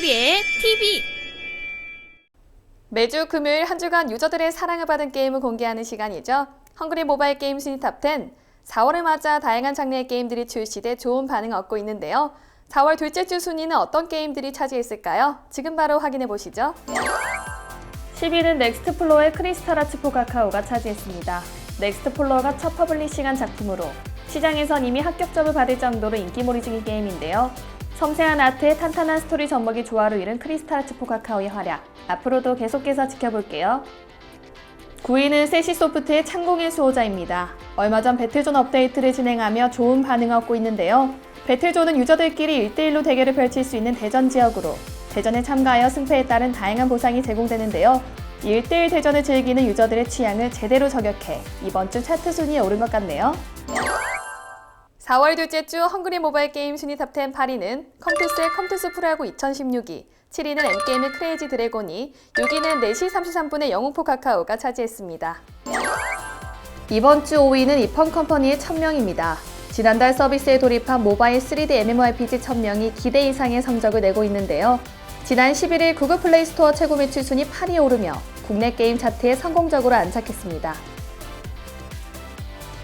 헝그리의 TV 매주 금요일 한 주간 유저들의 사랑을 받은 게임을 공개하는 시간이죠. 헝그리 모바일 게임 순위 탑10. 4월을 맞아 다양한 장르의 게임들이 출시돼 좋은 반응을 얻고 있는데요. 4월 둘째 주 순위는 어떤 게임들이 차지했을까요? 지금 바로 확인해 보시죠. 10위는 넥스트 플로어의 크리스탈 아츠포 카카오가 차지했습니다. 넥스트 플로어가 첫 퍼블리싱한 작품으로 시장에선 이미 합격점을 받을 정도로 인기몰이 중인 게임인데요. 섬세한 아트에 탄탄한 스토리 전목이 조화로 이룬 크리스탈 아츠포 카카오의 활약. 앞으로도 계속해서 지켜볼게요. 9위는 세시 소프트의 창공의 수호자입니다. 얼마 전 배틀존 업데이트를 진행하며 좋은 반응을 얻고 있는데요. 배틀존은 유저들끼리 1대1로 대결을 펼칠 수 있는 대전 지역으로 대전에 참가하여 승패에 따른 다양한 보상이 제공되는데요. 이 1대1 대전을 즐기는 유저들의 취향을 제대로 저격해 이번 주 차트 순위에 오른 것 같네요. 4월 둘째 주 헝그리 모바일 게임 순위 탑10 8위는 컴투스의 컴투스 프로야구 2016위, 7위는 M게임의 크레이지 드래곤이, 6위는 4시 33분의 영웅포 카카오가 차지했습니다. 이번 주 5위는 이펀 컴퍼니의 천명입니다. 지난달 서비스에 돌입한 모바일 3D MMORPG 천명이 기대 이상의 성적을 내고 있는데요. 지난 11일 구글 플레이 스토어 최고 매출 순위 8위에 오르며 국내 게임 차트에 성공적으로 안착했습니다.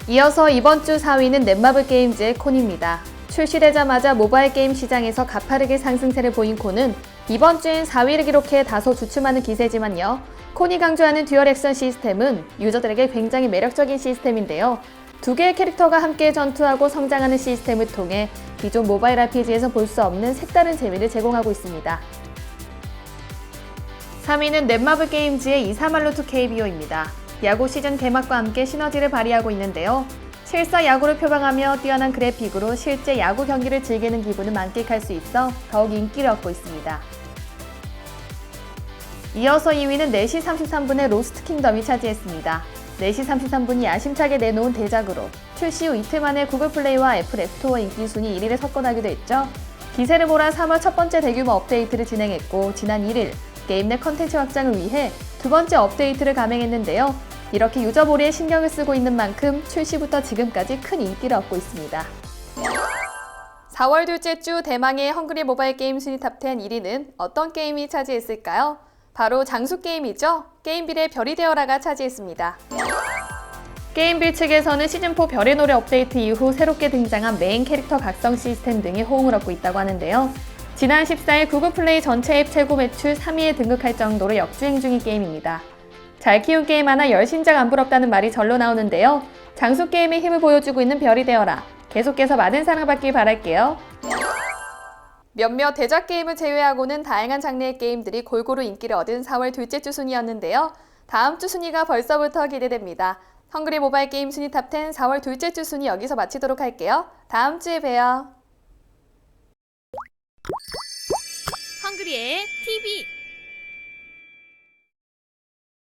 이어서 이번 주 4위는 넷마블 게임즈의 콘입니다. 출시되자마자 모바일 게임 시장에서 가파르게 상승세를 보인 콘은 이번 주엔 4위를 기록해 다소 주춤하는 기세지만요. 콘이 강조하는 듀얼 액션 시스템은 유저들에게 굉장히 매력적인 시스템인데요. 두 개의 캐릭터가 함께 전투하고 성장하는 시스템을 통해 기존 모바일 RPG에서 볼 수 없는 색다른 재미를 제공하고 있습니다. 3위는 넷마블 게임즈의 이사말로투 KBO입니다. 야구 시즌 개막과 함께 시너지를 발휘하고 있는데요. 실사 야구를 표방하며 뛰어난 그래픽으로 실제 야구 경기를 즐기는 기분을 만끽할 수 있어 더욱 인기를 얻고 있습니다. 이어서 2위는 4시 33분의 로스트 킹덤이 차지했습니다. 4시 33분이 야심차게 내놓은 대작으로 출시 후 이틀 만에 구글 플레이와 애플 앱스토어 인기 순위 1위를 석권하기도 했죠. 기세를 몰아 3월 첫 번째 대규모 업데이트를 진행했고 지난 1일 게임 내 컨텐츠 확장을 위해 두 번째 업데이트를 감행했는데요. 이렇게 유저몰이에 신경을 쓰고 있는 만큼 출시부터 지금까지 큰 인기를 얻고 있습니다. 4월 둘째 주 대망의 헝그리 모바일 게임 순위 탑10 1위는 어떤 게임이 차지했을까요? 바로 장수 게임이죠. 게임빌의 별이 되어라가 차지했습니다. 게임빌 측에서는 시즌4 별의 노래 업데이트 이후 새롭게 등장한 메인 캐릭터 각성 시스템 등이 호응을 얻고 있다고 하는데요. 지난 14일 구글 플레이 전체 앱 최고 매출 3위에 등극할 정도로 역주행 중인 게임입니다. 잘 키운 게임 하나 열신작 안 부럽다는 말이 절로 나오는데요. 장수 게임의 힘을 보여주고 있는 별이 되어라. 계속해서 많은 사랑받길 바랄게요. 몇몇 대작 게임을 제외하고는 다양한 장르의 게임들이 골고루 인기를 얻은 4월 둘째 주 순위였는데요. 다음 주 순위가 벌써부터 기대됩니다. 헝그리 모바일 게임 순위 탑10 4월 둘째 주 순위 여기서 마치도록 할게요. 다음 주에 봬요. 헝그리의 TV